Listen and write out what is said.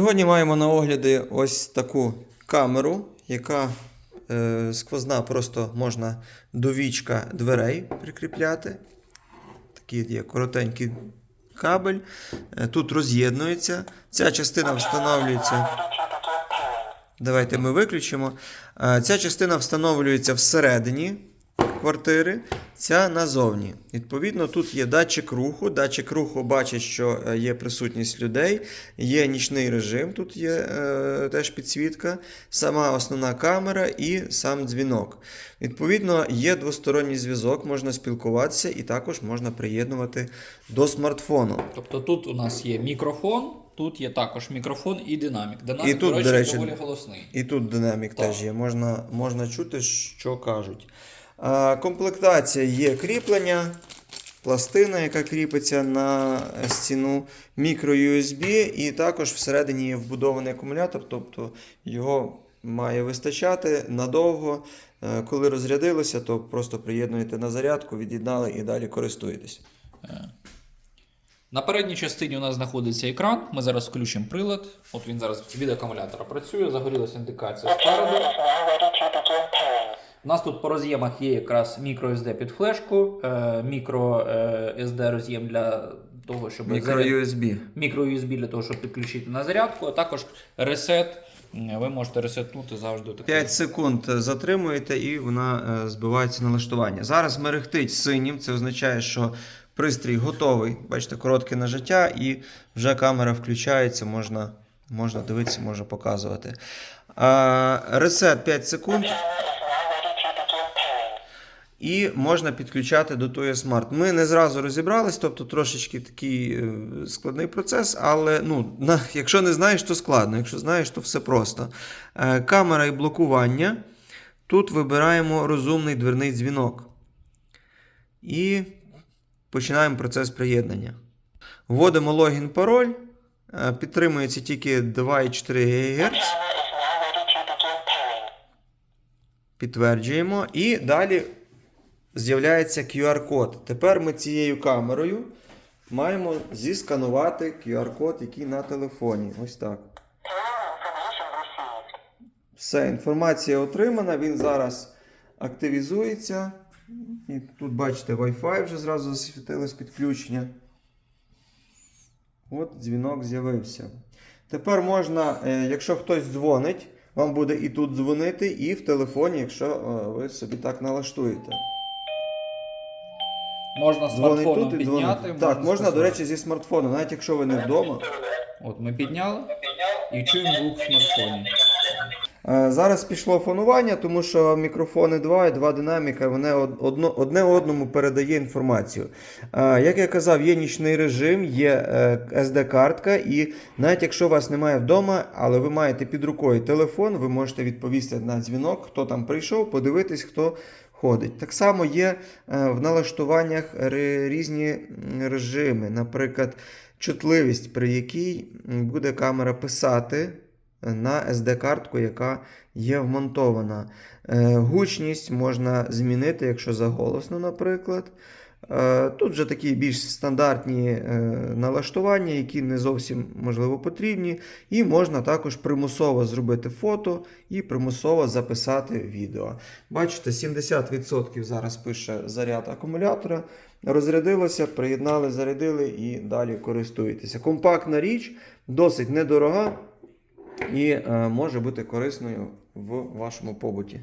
Сьогодні маємо на огляді ось таку камеру, яка е, сквозна, просто можна до вічка дверей прикріпляти. Такий є коротенький кабель. Е, тут роз'єднується. Ця частина встановлюється. Давайте ми виключимо. Е, Ця частина встановлюється всередині квартири, ця назовні. Відповідно, тут є датчик руху. Датчик руху бачить, що е, є присутність людей, є нічний режим, тут є е, теж підсвітка, сама основна камера і сам дзвінок. Відповідно, є двосторонній зв'язок, можна спілкуватися і також можна приєднувати до смартфону. Тобто тут у нас є мікрофон, тут є також мікрофон і динамік. Динамік, І тут, до речі, доволі голосний. І тут динамік Так. теж є, можна, можна чути, що кажуть. Комплектація є кріплення, пластина, яка кріпиться на стіну, мікро-USB, і також всередині є вбудований акумулятор, тобто його має вистачати надовго. Е, Коли розрядилося, то просто приєднуєте на зарядку, від'єднали і далі користуєтесь. На передній частині у нас знаходиться екран. Ми зараз включимо прилад. От він зараз від акумулятора працює, загорілася індикація спереду. У нас тут по роз'ємах є якраз мікро SD під флешку, е, мікро е, SD роз'єм для того, щоб Мікро-USB. мікро-USB для того, щоб підключити на зарядку, а також ресет. Ви можете ресетнути завжди. такий. 5 секунд затримуєте і вона е, збивається налаштування. Зараз мерехтить синім, це означає, що пристрій готовий. Бачите, коротке нажиття, і вже камера включається, можна, можна дивитися, можна показувати. Ресет 5 секунд. І можна підключати до тої смарт. Ми не зразу розібрались, тобто трошечки такий е, складний процес, але ну, якщо не знаєш, то складно. Якщо знаєш, то все просто. Е, камера і блокування. Тут вибираємо розумний дверний дзвінок. І починаємо процес приєднання. Вводимо логін пароль. Е, Підтримується тільки 2,4 ГГц. Підтверджуємо. І далі з'являється QR-код. Тепер ми цією камерою маємо зісканувати QR-код, який на телефоні. Ось так. Все, інформація отримана. Він зараз активізується. І тут бачите, Wi-Fi вже зразу засвітилось підключення. От дзвінок з'явився. Тепер можна, е, якщо хтось дзвонить, вам буде і тут дзвонити, і в телефоні, якщо е, ви собі так налаштуєте. Можна смартфоном тут підняти. дзвонить. Так, можна, до речі, зі смартфону, навіть якщо ви не вдома. От ми підняли і чуємо звук в смартфоні. Е, Зараз пішло фонування, тому що мікрофони два і два динаміка, вони одно, одне одному передає інформацію. Е, Як я казав, є нічний режим, є е, SD-картка, і навіть якщо вас немає вдома, але ви маєте під рукою телефон, ви можете відповісти на дзвінок, хто там прийшов, подивитись, хто ходить. Так само є е, в налаштуваннях різні режими, наприклад, чутливість, при якій буде камера писати на SD-картку, яка є вмонтована. Е, Гучність можна змінити, якщо заголосно, наприклад. Е, Тут вже такі більш стандартні е, налаштування, які не зовсім можливо потрібні. І можна також примусово зробити фото і примусово записати відео. Бачите, 70% зараз пише заряд акумулятора. Розрядилося, приєднали, зарядили і далі користуєтеся. Компактна річ, досить недорога і е, може бути корисною в вашому побуті.